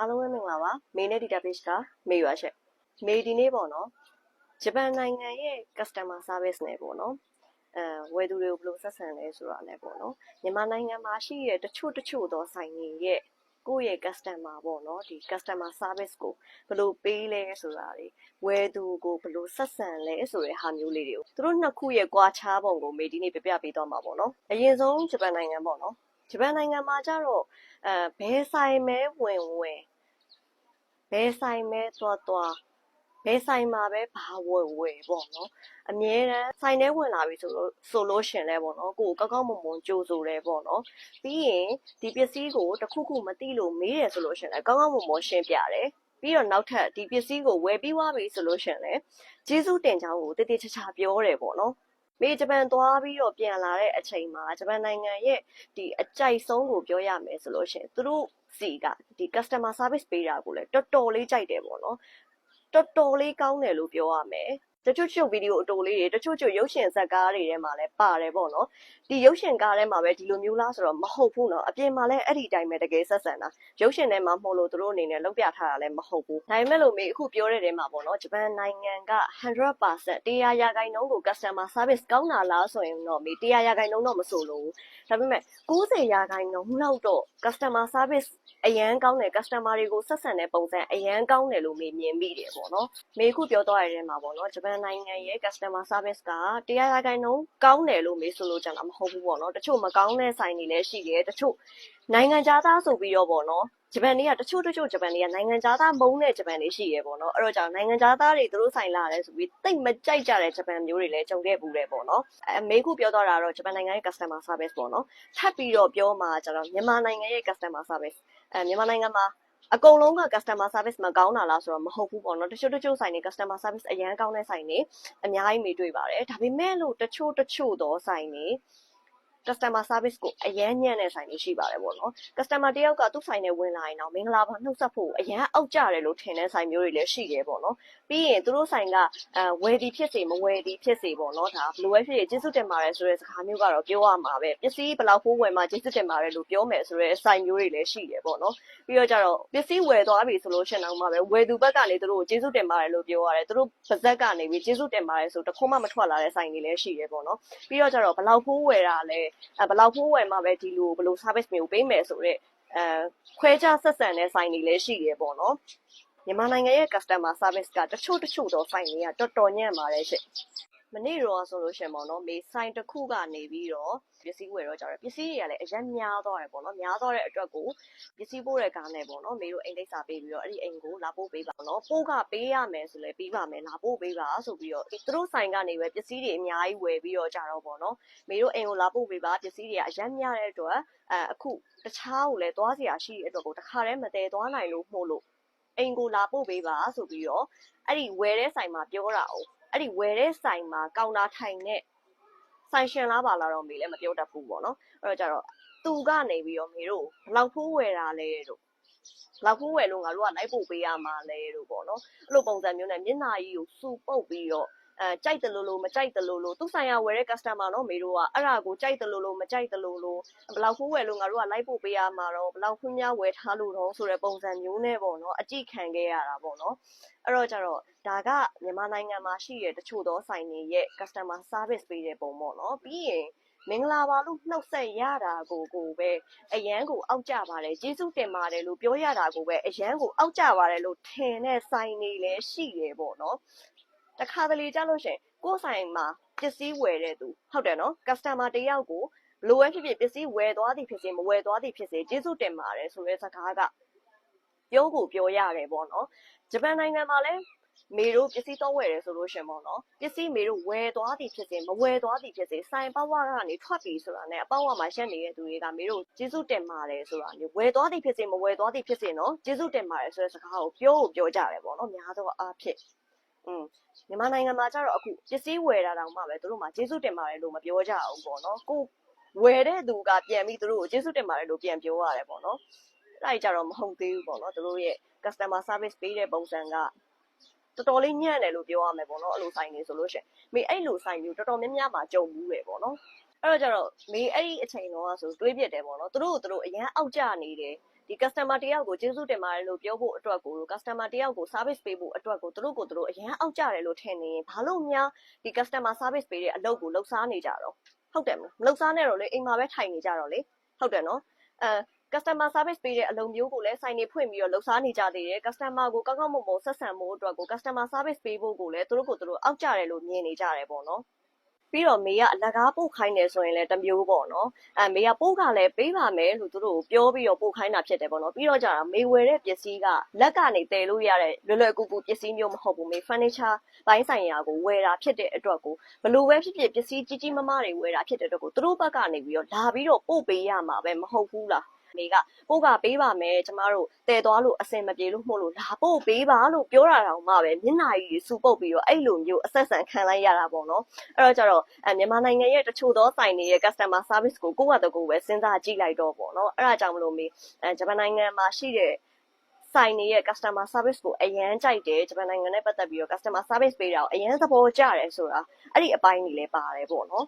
အားလုံးပဲမင်္ဂလာပါမေနဲ့ database ကမေရွာရှက်မေဒီနေ့ပေါ့နော်ဂျပန်နိုင်ငံရဲ့ customer service နဲ့ပေါ့နော်အဲဝယ်သူတွေကိုဘယ်လိုဆက်ဆံလဲဆိုတာလည်းပေါ့နော်မြန်မာနိုင်ငံမှာရှိတဲ့တချို့တချို့သောဆိုင်တွေရဲ့ကိုယ့်ရဲ့ customer ပေါ့နော်ဒီ customer service ကိုဘယ်လိုပေးလဲဆိုတာတွေဝယ်သူကိုဘယ်လိုဆက်ဆံလဲဆိုတဲ့ဟာမျိုးလေးတွေကိုသူတို့နှစ်ခုရဲ့ကွာခြားပုံကိုမေဒီနေ့ပြပြပေးသွားမှာပေါ့နော်အရင်ဆုံးဂျပန်နိုင်ငံပေါ့နော် ဂျပန်နိုင်ငံမှာကျတော့အဲဘယ်ဆိုင်မဲဝင်ဝင်ဘယ်ဆိုင်မဲသွားသွားဘယ်ဆိုင်မှာပဲဘာဝယ်ဝယ်ပေါ့နော်အမြဲတမ်းဆိုင်ထဲဝင်လာပြီဆိုလို့ဆိုလို့ရှင်လဲပေါ့နော်ကိုယ်ကောက်ကောက်မွန်မွန်ကြိုဆိုတယ်ပေါ့နော်ပြီးရင်ဒီပစ္စည်းကိုတစ်ခုခုမသိလို့မေးတယ်ဆိုလို့ရှင်လဲကောက်ကောက်မွန်မွန်ရှင်းပြတယ်ပြီးတော့နောက်ထပ်ဒီပစ္စည်းကိုဝယ်ပြီးွားပြီဆိုလို့ရှင်လဲကျေးဇူးတင်ကြောင်းကိုတည်တည်ချာချာပြောတယ်ပေါ့နော် မေဂျပန်သွားပြီးတော့ပြန်လာတဲ့အချိန်မှာဂျပန်နိုင်ငံရဲ့ဒီအကြိုက်ဆုံးကိုပြောရမယ်ဆိုလို့ရှိရင်သူတို့စီကဒီ customer service ပေးတာကိုလည်းတော်တော်လေးကြိုက်တယ်ပေါ့နော်တော်တော်လေးကောင်းတယ်လို့ပြောရမယ် တချို့ချို့ဗီဒီယိုအတိုလေးတွေတချို့ချို့ရုပ်ရှင်ဇာတ်ကားတွေထဲမှာလည်းပါတယ်ပေါ့နော်ဒီရုပ်ရှင်ကားထဲမှာပဲဒီလိုမျိုးလားဆိုတော့မဟုတ်ဘူးနော်အပြင်မှာလည်းအဲ့ဒီတိုင်းပဲတကယ်ဆက်ဆံတာရုပ်ရှင်ထဲမှာမဟုတ်လို့သူတို့အနေနဲ့လုပ်ပြထားတာလည်းမဟုတ်ဘူးဒါပေမဲ့လို့မေအခုပြောတဲ့ထဲမှာပေါ့နော်ဂျပန်နိုင်ငံက100%တရားရာခိုင်နှုန်းကို customer service ကောင်းတာလားဆိုရင်တော့မေတရားရာခိုင်နှုန်းတော့မဆိုလို့ဒါပေမဲ့90ရာခိုင်နှုန်းလောက်တော့ customer service အရန်ကောင်းတယ် customer တွေကိုဆက်ဆံတဲ့ပုံစံအရန်ကောင်းတယ်လို့မေမြင်မိတယ်ပေါ့နော်မေခုပြောသွားတဲ့ထဲမှာပေါ့နော်ဂျပန်နိုင်ငံရဲ့ customer service ကတရားရာခိုင်နှုန်းကောင်းတယ်လို့မေဆိုလို့ကြတာမဟုတ်ဘူးပေါ့နော်တချို့မကောင်းတဲ့ဆိုင်တွေလည်းရှိတယ်တချို့နိုင်ငံခြားသားဆိုပြီးတော့ပေါ့နော်ဂျပန်တွေကတချို့တချို့ဂျပန်တွေကနိုင်ငံခြားသားမုန်းတဲ့ဂျပန်တွေရှိရဲပေါ့နော်အဲ့တော့ကြောင့်နိုင်ငံခြားသားတွေသူတို့ဆိုင်လာတယ်ဆိုပြီးတိတ်မကြိုက်ကြတဲ့ဂျပန်မျိုးတွေလည်းကြုံခဲ့ဘူးတယ်ပေါ့နော်အဲမေခုပြောတော့တာတော့ဂျပန်နိုင်ငံရဲ့ customer service ပေါ့နော်ထပ်ပြီးတော့ပြောမှာကျတော့မြန်မာနိုင်ငံရဲ့ customer service အဲမြန်မာနိုင်ငံမှာ အကုန်လုံးက customer service မကောင်းတာလားဆိုတော့မဟုတ်ဘူးပေါ့နော်တချို့တချို့ဆိုင်တွေ customer service အရန်ကောင်းတဲ့ဆိုင်တွေအများကြီးမေးတွေ့ပါတယ်ဒါပေမဲ့လို့တချို့တချို့သောဆိုင်တွေ customer service ကိုအရန်ညံ့တဲ့ဆိုင်တွေရှိပါတယ်ပေါ့နော် customer တယောက်ကသူ့ဆိုင်နဲ့ဝင်လာရင်တော့မင်္ဂလာပါနှုတ်ဆက်ဖို့အရန်အောက်ကြတယ်လို့ထင်တဲ့ဆိုင်မျိုးတွေလည်းရှိတယ်ပေါ့နော် ပြီးရင်သူတို့ဆိုင်ကအဲဝယ်ဒီဖြစ်စေမဝယ်ဒီဖြစ်စေပေါ့နော်ဒါဘလိုပဲဖြစ်ဖြစ်ကျေးဇူးတင်ပါတယ်ဆိုတဲ့စကားမျိုးကတော့ပြောရမှာပဲပစ္စည်းဘယ်လောက်ဖိုးဝယ်မှကျေးဇူးတင်ပါတယ်လို့ပြောမယ်ဆိုတဲ့ဆိုင်မျိုးတွေလည်းရှိတယ်ပေါ့နော်ပြီးတော့ကြတော့ပစ္စည်းဝယ်သွားပြီဆိုလို့ရှိရင်တော့မှပဲဝယ်သူဘက်ကနေသူတို့ကိုကျေးဇူးတင်ပါတယ်လို့ပြောရတယ်သူတို့ပါဇက်ကနေပြီးကျေးဇူးတင်ပါတယ်ဆိုတခုမှမထွက်လာတဲ့ဆိုင်တွေလည်းရှိတယ်ပေါ့နော်ပြီးတော့ကြတော့ဘယ်လောက်ဖိုးဝယ်တာလဲအဲဘယ်လောက်ဖိုးဝယ်မှပဲဒီလိုဘယ်လို service မျိုးပေးမယ်ဆိုတော့အဲခွဲခြားဆက်ဆံတဲ့ဆိုင်တွေလည်းရှိတယ်ပေါ့နော် မြန်မာနိုင်ငံရဲ့ customer service ကတချို့တချို့သောဆိုင်တွေကတော်တော်ညံ့ပါတယ်ရှင့်မနေ့တော့ဆိုလို့ရှိရင်ပေါ့နော်မေဆိုင်တစ်ခုကနေပြီးတော့ပစ္စည်းဝယ်တော့ကြတယ်ပစ္စည်းတွေကလည်းအရင်များသွားတယ်ပေါ့နော်များသွားတဲ့အတွက်ကိုပစ္စည်းပို့တဲ့ကားနဲ့ပေါ့နော်မေတို့အိမ်လိပ်စာပေးပြီးတော့အဲ့ဒီအိမ်ကိုလာပို့ပေးပါနော်ပို့ကပေးရမယ်ဆိုလဲပေးပါမယ်လာပို့ပေးပါဆိုပြီးတော့သူတို့ဆိုင်ကနေပဲပစ္စည်းတွေအများကြီးဝယ်ပြီးတော့ကြတော့ပေါ့နော်မေတို့အိမ်ကိုလာပို့ပေးပါပစ္စည်းတွေကအရင်များတဲ့အတွက်အဲအခုတခြားကိုလည်းသွားစရာရှိတဲ့အတွက်ကိုတခါတည်းမတည်သွားနိုင်လို့မှုလို့ အိမ်ကိုလာပို့ပေးပါဆိုပြီးတော့အဲ့ဒီဝယ်တဲ့ဆိုင်မှာပြောတာ哦အဲ့ဒီဝယ်တဲ့ဆိုင်မှာကောင်တာထိုင်တဲ့ဆိုင်ရှင်လားပါလားတော့မေလည်းမပြောတတ်ဘူးပေါ့နော်အဲ့တော့ကြတော့သူကနေပြီးတော့မေတို့ဘလောက်ဖိုးဝယ်တာလဲတို့ဘလောက်ဖိုးဝယ်လို့ငါတို့ကလိုက်ပို့ပေးရမှာလဲတို့ပေါ့နော်အဲ့လိုပုံစံမျိုးနဲ့မျက်နှာကြီးကိုစူပုတ်ပြီးတော့ အဲကြိုက်တယ်လို့လို့မကြိုက်တယ်လို့လို့သူဆိုင်ရဝယ်တဲ့ customer နော်မေတို့ကအဲ့ဒါကိုကြိုက်တယ်လို့လို့မကြိုက်တယ်လို့လို့ဘယ်လောက်ဖိုးဝယ်လို့ငါတို့ကလိုက်ပို့ပေးရမှာတော့ဘယ်လောက်ခွင့်များဝယ်ထားလို့တော့ဆိုတဲ့ပုံစံမျိုးနဲ့ပေါ့နော်အကြည့်ခံခဲ့ရတာပေါ့နော်အဲ့တော့ကြတော့ဒါကမြန်မာနိုင်ငံမှာရှိတဲ့တချို့သောဆိုင်တွေရဲ့ customer service ပေးတဲ့ပုံပေါ့နော်ပြီးရင်မင်္ဂလာပါလို့နှုတ်ဆက်ရတာကိုကိုပဲအရန်ကိုအောက်ကြပါတယ်ကျေးဇူးတင်ပါတယ်လို့ပြောရတာကိုပဲအရန်ကိုအောက်ကြပါတယ်လို့ထင်တဲ့ဆိုင်တွေလည်းရှိတယ်ပေါ့နော် တခါတလေကြလို့ရှင်ကိုယ်ဆိုင်မှာပစ္စည်းဝယ်တဲ့သူဟုတ်တယ်နော် customer တယောက်ကိုဘလိုပဲဖြစ်ဖြစ်ပစ္စည်းဝယ်သွားသည်ဖြစ်စေမဝယ်သွားသည်ဖြစ်စေကျေးဇူးတင်ပါတယ်ဆိုတဲ့စကားကပြောကိုပြောရတယ်ပေါ့နော်ဂျပန်နိုင်ငံမှာလည်းမေတို့ပစ္စည်းတော့ဝယ်တယ်ဆိုလို့ရှင်ပေါ့နော်ပစ္စည်းမေတို့ဝယ်သွားသည်ဖြစ်စေမဝယ်သွားသည်ဖြစ်စေဆိုင်ပေါဝါကနေထွက်ပြီဆိုတာနဲ့အပေါဝါမှာရှက်နေတဲ့သူတွေကမေတို့ကျေးဇူးတင်ပါတယ်ဆိုတာမျိုးဝယ်သွားသည်ဖြစ်စေမဝယ်သွားသည်ဖြစ်စေနော်ကျေးဇူးတင်ပါတယ်ဆိုတဲ့စကားကိုပြောကိုပြောကြတယ်ပေါ့နော်များသောအားဖြင့် อืมမြန်မာနိုင်ငံမှာကျတော့အခုပစ္စည်းဝယ်တာတောင်မှပဲသူတို့မှကျေးဇူးတင်ပါတယ်လို့မပြောကြဘူးပေါ့နော်ကိုဝယ်တဲ့သူကပြန်ပြီးသူတို့ကိုကျေးဇူးတင်ပါတယ်လို့ပြန်ပြောရတယ်ပေါ့နော်အဲ့ဒါကြီးကြတော့မဟုတ်သေးဘူးပေါ့နော်သူတို့ရဲ့ customer service ပေးတဲ့ပုံစံကတော်တော်လေးညံ့တယ်လို့ပြောရမယ်ပေါ့နော်အဲ့လိုဆိုင်နေဆိုလို့ရှိရင်မေအဲ့လိုဆိုင်မျိုးတော်တော်များများမှာကြုံဘူးပဲပေါ့နော်အဲ့တော့ကျတော့မေအဲ့ဒီအချိန်တော့ဆိုတွေးပြစ်တယ်ပေါ့နော်သူတို့သူတို့အရန်အောက်ကျနေတယ် ဒီ customer တယောက်ကိုကျေးဇူးတင်ပါတယ်လို့ပြောဖို့အတွက်ကို customer တယောက်ကို service ပေးဖို့အတွက်ကိုသူတို့ကိုသူတို့အရင်အောက်ကြတယ်လို့ထင်နေရင်ဘာလို့များဒီ customer service ပေးတဲ့အလုပ်ကိုလှုပ်ရှားနေကြတော့ဟုတ်တယ်မလားမလှုပ်ရှားနေတော့လေအိမ်မှာပဲထိုင်နေကြတော့လေဟုတ်တယ်နော်အဲ customer service ပေးတဲ့အလုပ်မျိုးကိုလည်းစိုင်နေဖွင့်ပြီးတော့လှုပ်ရှားနေကြသေးတယ် customer ကိုကောင်းကောင်းမွန်မွန်ဆက်ဆံဖို့အတွက်ကို customer service ပေးဖို့ကိုလည်းသူတို့ကိုသူတို့အောက်ကြတယ်လို့မြင်နေကြတယ်ပေါ့နော် ပြီးတော့မေကအလကားပို့ခိုင်းတယ်ဆိုရင်လည်းတစ်မျိုးပေါ့နော်အဲမေကပို့ကလည်းပေးပါမယ်လို့သူတို့ကိုပြောပြီးတော့ပို့ခိုင်းတာဖြစ်တယ်ပေါ့နော်ပြီးတော့ကြတာမေဝယ်တဲ့ပစ္စည်းကလက်ကနေတည်လို့ရတဲ့လွယ်လွယ်ကူကူပစ္စည်းမျိုးမဟုတ်ဘူးမေ furniture ဘိုင်းဆိုင်ရာကိုဝယ်တာဖြစ်တဲ့အတွက်ကိုဘလို့ပဲဖြစ်ဖြစ်ပစ္စည်းကြီးကြီးမားမားတွေဝယ်တာဖြစ်တဲ့အတွက်ကိုသူတို့ဘက်ကနေပြီးတော့လာပြီးတော့ပို့ပေးရမှာပဲမဟုတ်ဘူးလား မေကပို့ကပေးပါမယ်ကျမတို့တည်သွားလို့အစင်မပြေလို့မှုလို့လာပို့ပေးပါလို့ပြောတာတောင်မှပဲမျက်နှာကြီးစူပုတ်ပြီးတော့အဲ့လိုမျိုးအဆက်ဆံခံလိုက်ရတာပေါ့နော်အဲ့တော့ကျတော့အဲမြန်မာနိုင်ငံရဲ့တချို့သောဆိုင်တွေရဲ့ customer service ကိုကိုယ့်ဟာတကူပဲစဉ်းစားကြည့်လိုက်တော့ပေါ့နော်အဲ့ဒါကြောင့်မလို့မေအဲဂျပန်နိုင်ငံမှာရှိတဲ့ဆိုင်တွေရဲ့ customer service ကိုအရန်ကြိုက်တယ်ဂျပန်နိုင်ငံနဲ့ပတ်သက်ပြီးတော့ customer service ပေးတာကိုအရန်သဘောကျတယ်ဆိုတာအဲ့ဒီအပိုင်းကြီးလည်းပါတယ်ပေါ့နော်